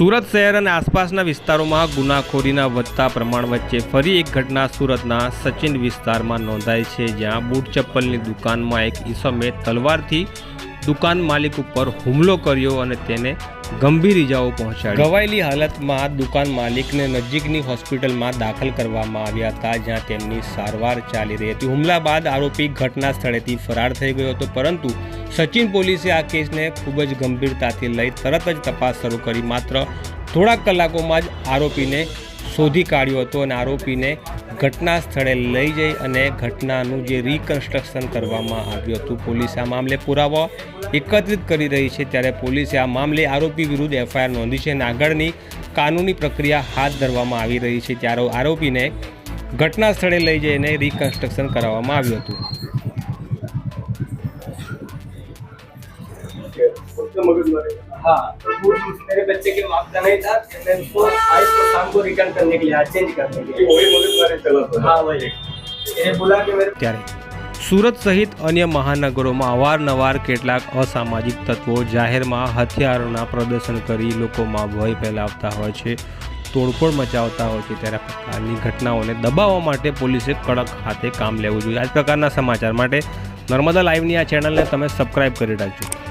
સુરત શહેર અને આસપાસના વિસ્તારોમાં ગુનાખોરીના વધતા પ્રમાણ વચ્ચે ફરી એક ઘટના સુરતના સચિન વિસ્તારમાં નોંધાઈ છે, જ્યાં બૂટ ચપ્પલની દુકાનમાં એક ઈસમે તલવારથી દુકાન માલિક ઉપર હુમલો કર્યો અને તેને ગંભીર ઇજાઓ પહોંચાડી. ઘવાયેલી હાલતમાં દુકાન માલિકને નજીકની હોસ્પિટલમાં દાખલ કરવામાં આવ્યા હતા, જ્યાં તેમની સારવાર ચાલી રહી હતી. હુમલા બાદ આરોપી ઘટના સ્થળેથી ફરાર થઈ ગયો હતો, પરંતુ સચિન પોલીસે આ કેસને ખૂબ જ ગંભીરતાથી લઈ તરત જ તપાસ શરૂ કરી. માત્ર થોડાક કલાકોમાં જ આરોપીને શોધી કાઢ્યો હતો અને આરોપીને ઘટના સ્થળે લઈ જઈ અને ઘટનાનું જે રિકન્સ્ટ્રક્શન કરવામાં આવ્યું હતું. પોલીસ આ મામલે પુરાવા એકત્રિત કરી રહી છે. ત્યારે પોલીસે આ મામલે આરોપી વિરુદ્ધ એફઆઈઆર નોંધી છે અને આગળની કાનૂની પ્રક્રિયા હાથ ધરવામાં આવી રહી છે. ત્યારે આરોપીને ઘટના સ્થળે લઈ જઈને રિકન્સ્ટ્રક્શન કરાવવામાં આવ્યું હતું. हाँ तो वो मेरे बच्चे के मापता नहीं था मैंने उसको आज को शाम को रिटर्न करने के लिए आज चेंज करने के कि लिए वही मगज मारे चला था हाँ वही मैंने बोला कि मेरे ત્યારે સુરત સહિત અન્ય મહાનગરોમાં અવારનવાર કેટલાક અસામાજિક તત્વો જાહેરમાં હથિયારોના પ્રદર્શન કરી લોકોમાં ભય ફેલાવતા હોય છે તોડફોડ મચાવતા હોય છે ત્યારે આ પ્રકારની ઘટનાઓને દબાવવા માટે પોલીસે કડક હાથે કામ લેવું જોઈએ આ જ પ્રકારના સમાચાર માટે નર્મદા લાઈવની આ ચેનલને તમે સબસ્ક્રાઈબ કરી રાખજો